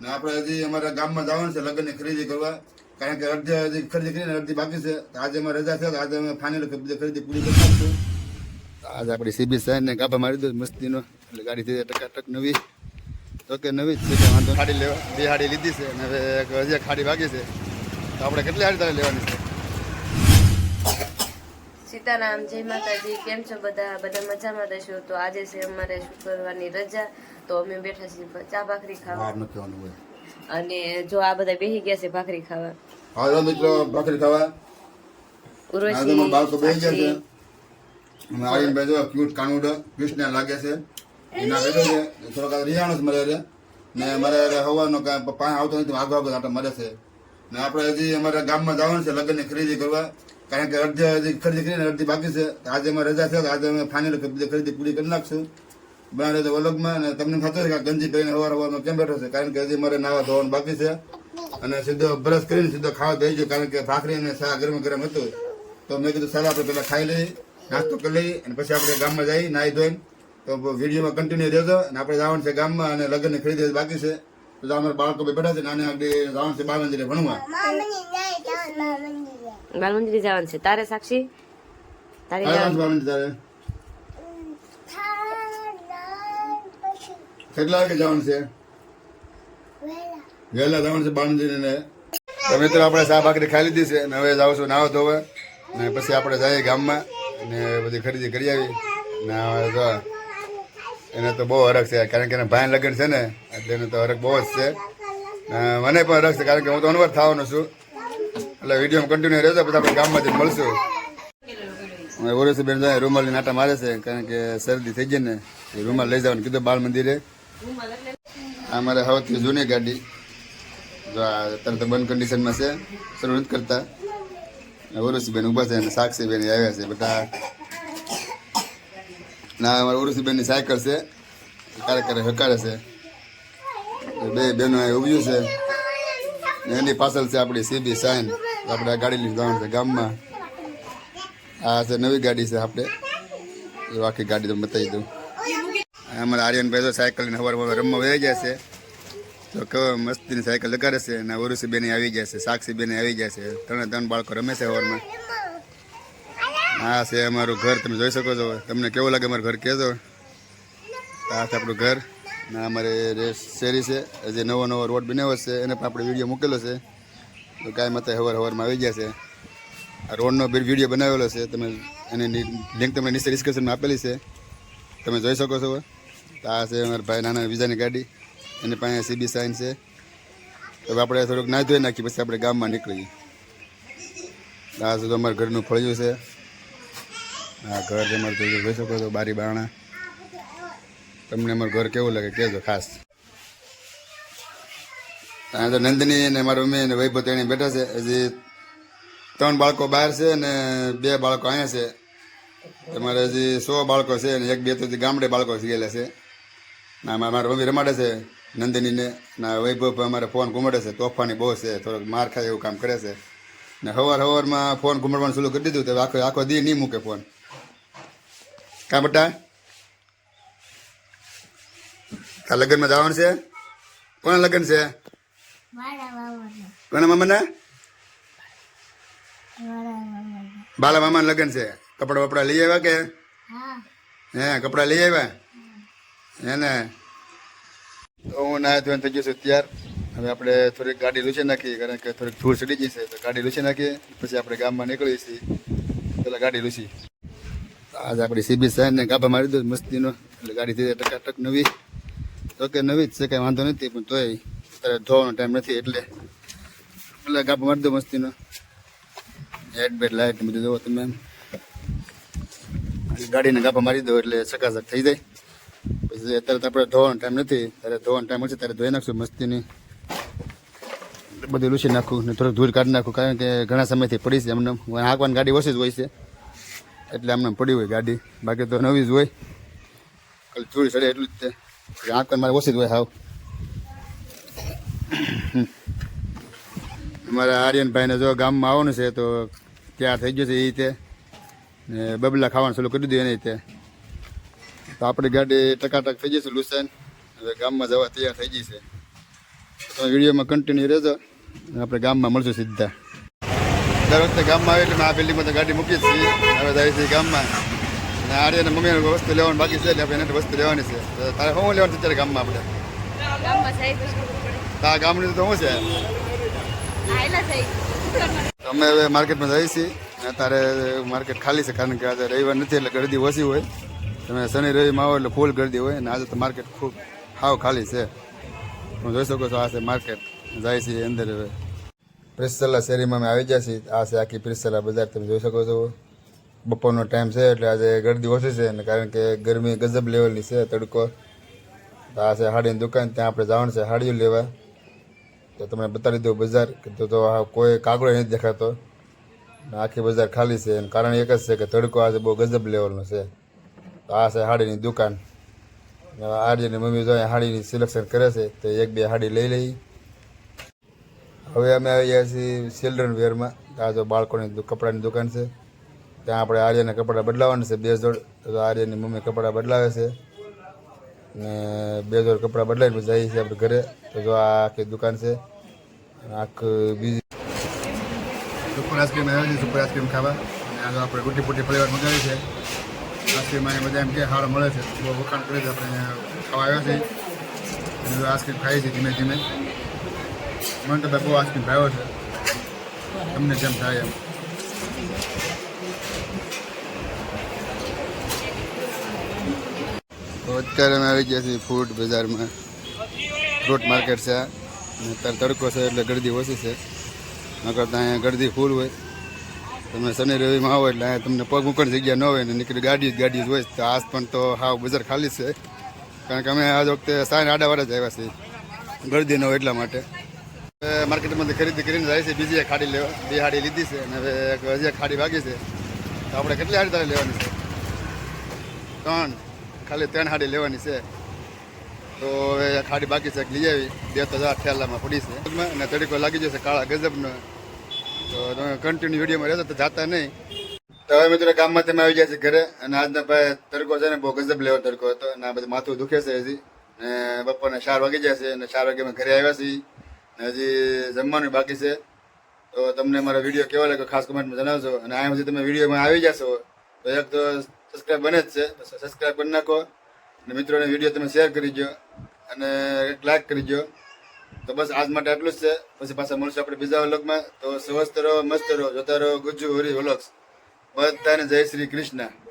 ને આપણે હજી અમારા ગામમાં જવાનું છે લગ્નની ખરીદી કરવા. કારણ કે અડધી હજી ખરીદી કરીને અડધી બાકી છે. તો આજે અમારે રજા છે આજે અમે ફાઇનલ ખરીદી પૂરી કરી નાખશું. આજે આપણી સીબી સાહેબ ને ગાભા મારી દો મસ્તીનો. એટલે ગાડી થઈ ટકાટક નવી. તો કે નવી જ છે કે વાંધો ખાડી લેવા બે હાડી લીધી છે અને હવે એક હજી ખાડી બાકી છે. તો આપણે કેટલી હાડી તારે લેવાની છે? સીતારામ જય માતાજી. કેમ છો બધા? બધા મજામાં રહેશો તો આજે છે અમારે શુક્રવારની રજા. તો અમે બેઠા છીએ ચા ભાખરી ખાવા. અને જો આ બધા બેસી ગયા છે ભાખરી ખાવા. હાલો મિત્રો ભાખરી ખાવા. ઉર્વશી બાળકો બેસી ગયા છે. આવીને બે જો ક્યુટ કાનુડો કૃષ્ણ લાગે છે. એના બેઠો છે. થોડોક રિયાણો છે મારે હારે. ને મારે હવાનો કાંઈ પાણી આવતો નથી આગો આગળ આટા મળે છે. ને આપણે હજી અમારા ગામમાં જવાનું છે લગ્નની ખરીદી કરવા. કારણ કે અડધી હજી ખરીદી કરીને અડધી બાકી છે. આજે અમારે રજા છે આજે અમે ફાઇનલ ખરીદી પૂરી કરી નાખશું. બનાવે તો વલગમાં અને તમને થતો છે કે ગંજી પહેરીને હવાર હવારમાં કેમ બેઠો છે? કારણ કે હજી મારે નાવા ધોવાનું બાકી છે. અને સીધો બ્રશ કરીને સીધો ખાવા દઈ ગયો કારણ કે ભાખરી અને શાક ગરમ ગરમ હતું. તો મેં કીધું સારા આપણે પહેલાં ખાઈ લઈએ નાસ્તો કરી લઈએ અને પછી આપણે ગામમાં જઈ નાહી ધોઈને. તો વિડીયોમાં કન્ટિન્યુ રહેજો અને આપણે જવાનું છે ગામમાં અને લગ્નની ખરીદી બાકી છે. તો અમારા બાળકો બી બેઠા છે નાની આગળ જવાનું છે બાળ મંદિરે ભણવા. બાલ મંદિરે જવાનું છે. તારે સાક્ષી? તારે જવાનું. જવાનું છે બાળ મંદિર તારે. કેટલા વાગે જવાનું છે? વહેલા. જવાનું છે બાળ મંદિરે ને તો મિત્રો, આપણે ચા ભાખરી ખાઈ લીધી છે હવે જાઉં છું નાવા ધોવે. ને પછી આપણે જઈએ ગામમાં ને બધી ખરીદી કરી આવી. ને તો એને તો બહુ હરખ છે, કારણ કે એના ભાઈ લગ્ન છે ને, એટલે એને તો હરખ બહુ જ છે. મને પણ હરખ છે, કારણ કે હું તો અનવર થવાનો છું. એટલે વીડિયો કન્ટિન્યુ રહેજો, પછી આપણે ગામમાં જઈને મળશું ઓરસી બેન જાય, રૂમાલની નાટા મારે છે, કારણ કે શરદી થઈ ગઈ ને રૂમાલ લઈ જવાનું કીધું બાળ મંદિરે. આ મારે સૌથી જૂની ગાડી, જો આ અત્યારે તો બંધ કન્ડિશનમાં છે, શરૂ નથી કરતા. ઓરસી બેન ઊભા છે અને સાક્ષી બેન આવ્યા છે, બધા. ના, અમારા ઓરસી બેનની સાયકલ છે ક્યારેક ક્યારેક હકારે છે. બે બેનો અહીં ઉભ્યું છે. ને એની પાછળ છે આપણી સીબી સાઈન આપણે આ ગાડી લઈને જવાનું છે ગામમાં. આ છે નવી ગાડી છે આપણે. એ આખી ગાડી તો બતાવી દઉં. અમારા આર્યનભાઈ તો સાયકલ હવાર સવાર રમવા વહી છે. તો કેવો મસ્તીની સાયકલ લગાડે છે અને ઓરુસી બેને આવી જશે સાક્ષી બેને આવી જશે ત્રણે ત્રણ બાળકો રમે છે હવારમાં. આ છે અમારું ઘર, તમે જોઈ શકો છો. તમને કેવું લાગે અમારું ઘર કહેજો. આ છે આપણું ઘર. ને અમારે શેરી છે. હજી નવો નવો રોડ બનાવ્યો છે. એને પણ આપણે વીડિયો મૂકેલો છે. તો કાંઈ માતા હવાર હવારમાં આવી ગયા છે. આ રોડનો બી વીડિયો બનાવેલો છે. તમે એની લિંક તમને નીચે ડિસ્ક્રિપ્શનમાં આપેલી છે. તમે જોઈ શકો છો. તો આ છે અમારા ભાઈ નાના વિઝાની ગાડી. એની પાસે સીબી સાઇન છે. હવે આપણે થોડુંક ના ધોઈ નાખીએ, પછી આપણે ગામમાં નીકળીએ. આ સુધી અમારા ઘરનું ફળિયું છે. આ ઘર તમારે જોઈ જોઈ શકો છો, બારી બારણા. તમને અમારું ઘર કેવું લાગે કહેજો ખાસ. ત્યાં તો નંદની અને મારા મમ્મી અને વૈભવ તેણી બેઠા છે. હજી ત્રણ બાળકો બહાર છે અને બે બાળકો અહીંયા છે. તમારે હજી સો બાળકો છે અને એક બે તો ગામડે બાળકો ગયેલા છે. ના મારા મમ્મી રમાડે છે નંદનીને. ના વૈભવ મારે અમારે ફોન ઘુમાડે છે તોફાની બહુ છે થોડોક માર ખાય એવું કામ કરે છે. ને સવાર સવારમાં ફોન ઘુમાડવાનું શરૂ કરી દીધું તો આખો આખો દી નહીં મૂકે ફોન. કા બટા? આ લગ્નમાં જવાનું છે? કોના લગ્ન છે? કોના મામાના? બાલા મામાના લગ્ન છે. કપડા બપડા લઈ આવ્યા કે? હે કપડા લઈ આવ્યા? હે ને તો હું ના ધોઈને થઈ છું ત્યાર હવે આપણે થોડીક ગાડી લૂછી નાખીએ, કારણ કે થોડીક ધૂળ ચડી જશે તો ગાડી લૂછી નાખીએ, પછી આપણે ગામમાં નીકળીએ છીએ. પેલા ગાડી લૂછી. આજે આપણી સીબી સાઈન ને ગાભા મારી દો મસ્તીનો, એટલે ગાડી થઈ જાય ટકાટક નવી. તો કે નવી જ છે, કંઈ વાંધો નથી, પણ તોય અત્યારે ધોવાનો ટાઈમ નથી, એટલે એટલે ગાભા મારી દો મસ્તીનો. હેડ બેડ લાઇટ બધું દો તમે. ગાડીને ગાભા મારી દો એટલે ચકાચક થઈ જાય. અત્યારે તો આપણે ધોવાનો ટાઈમ નથી. ત્યારે ધોવાનો ટાઈમ હશે ત્યારે ધોઈ નાખશું મસ્તીની. બધું લૂછી નાખું ને થોડુંક ધૂળ કાઢી નાખું, કારણ કે ઘણા સમયથી પડી છે. એમને હાંકવાની ગાડી ઓછી જ હોય છે. એટલે આમને પડી હોય ગાડી. બાકી તો નવી જ હોય. ખાલી ધૂળ ચડે એટલું જ તે હાંકવાની મારે ઓછી જ હોય હાવ. અમારા આર્યનભાઈને જો ગામમાં આવવાનું છે, તો ત્યાં થઈ ગયું છે એ રીતે ને બબલા ખાવાનું ચાલુ કરી દીધું એને રીતે તો આપણી ગાડી ટકાટક થઈ જશે લુસેન. હવે ગામમાં જવા તૈયાર થઈ ગઈ છે. તો વિડીયોમાં કન્ટિન્યુ રહેજો આપણે ગામમાં મળશું સીધા. દર વખતે ગામમાં આવે એટલે આ બિલ્ડિંગમાં તો ગાડી મૂકી છીએ. હવે જાય છે ગામમાં. અને આર્ય અને મમ્મીને વસ્તુ લેવાની બાકી છે એટલે આપણે એને વસ્તુ લેવાની છે. તારે શું લેવાનું છે અત્યારે ગામમાં આપણે? તારા ગામની તો શું છે? અમે હવે માર્કેટમાં જઈએ છીએ. અત્યારે માર્કેટ ખાલી છે કારણ કે આજે રવિવાર નથી એટલે ગરદી ઓછી હોય. તમે શનિ રવિમાં આવો એટલે ફૂલ ગરદી હોય અને આજે તો માર્કેટ ખૂબ હાવ ખાલી છે. તમે જોઈ શકો છો આ છે માર્કેટ જાય છે અંદર હવે. પ્રિસલા શેરીમાં અમે આવી ગયા છીએ. આ છે આખી પ્રિસલા બજાર. તમે જોઈ શકો છો. બપોરનો ટાઈમ છે એટલે આજે ગરદી ઓછી છે અને કારણ કે ગરમી ગજબ લેવલની છે, તડકો. તો આ છે હાડીની દુકાન. ત્યાં આપણે જવાનું છે હાડીઓ લેવા. તો તમને બતાવી દઉં બજાર કે તો તો આ કોઈ કાગડો નથી દેખાતો. અને આખી બજાર ખાલી છે. અને કારણ એક જ છે કે તડકો આજે બહુ ગજબ લેવલનો છે. તો આ છે હાડીની દુકાન. આર્યની મમ્મી જો હાડીની સિલેક્શન કરે છે, તો એક બે હાડી લઈ લઈ. હવે અમે આવી ગયા છીએ ચિલ્ડ્રન વેરમાં આ જો બાળકોની કપડાની દુકાન છે. ત્યાં આપણે આર્યના કપડાં બદલાવાના છે, બે જોડ. આર્યની મમ્મી કપડાં બદલાવે છે. ને બે જોડ કપડાં બદલાવીને જઈએ છીએ આપણે ઘરે. તો જો આ આખી દુકાન છે. આખી બીજી સુપર આઈસ્ક્રીમ આવે છે સુપર આઈસ્ક્રીમ ખાવા. અને આ આપણે ગુટી પુટી ફ્લેવર મગાવી છે. આઈસ્ક્રીમ અહીં બધા એમ કે સારો મળે છે બહુ વખાણ કરે છે આપણે અહીંયા ખાવા આવ્યા છીએ અને હવે આઈસ્ક્રીમ ખાઈએ છીએ ધીમે ધીમે મને તો ભાઈ બહુ આઈસ્ક્રીમ ભાવ્યો છે તમને જેમ થાય એમ તો અત્યારે અમે આવી ગયા છીએ ફૂડ બજારમાં ફ્રૂટ માર્કેટ છે આ. અને અત્યારે તડકો છે એટલે ગરદી ઓછી છે નકર તો અહીંયા ગરદી ફૂલ હોય તમે શનિ રવિમાં આવો એટલે અહીંયા તમને પગ મૂકવાની જગ્યા ન હોય ને નીકળી ગાડી ગાડી હોય તો આજ પણ તો હાવ બજાર ખાલી છે. કારણ કે અમે આજ વખતે સાંજ આડાવાળા જ આવ્યા છીએ. ગરદી ન હોય એટલા માટે. માર્કેટમાંથી ખરીદી કરીને જાય છે, બીજી ખાડી લેવા. બે હાડી લીધી છે અને હવે એક હજી ખાડી ભાગી છે. તો આપણે કેટલી હાડી તારે લેવાની છે? ત્રણ. ખાલી ત્રણ હાડી લેવાની છે. તો હવે ખાડી બાકી છે લઈ આવી. બે તો હજાર ઠેલામાં પડી છે. અને તડીકો લાગી જશે, કાળા ગજબનો. તો તમે કન્ટિન્યુ વિડીયોમાં રહેતા તો જાતા નહીં. તો હવે મિત્રો ગામમાં તમે આવી ગયા છે ઘરે અને આજના ભાઈ તડકો છે ને બહુ ગજબ લેવો તડકો હતો અને આ બધું માથું દુખે છે હજી. ને બપોરને ચાર વાગી જાય છે અને ચાર વાગે અમે ઘરે આવ્યા છીએ. ને હજી જમવાનું બાકી છે. તો તમને મારો વીડિયો કેવો લાગ્યો ખાસ કમેન્ટમાં જણાવજો. અને આ સુધી તમે વિડીયોમાં આવી જશો, તો એક તો સબસ્ક્રાઈબ બને જ છે. સબસ્ક્રાઈબ કરી નાખો. અને મિત્રોને વીડિયો તમે શેર કરી દો અને એક કરી દો તો બસ આજ માટે આટલું જ છે. પછી પાછા મળશું આપણે બીજા વ્લોગમાં. તો સ્વસ્થ રહો, મસ્ત રહો, જોતા રહો, ગુજ્જુ, હોરી વ્લોગ્સ બધાને જય શ્રી કૃષ્ણ.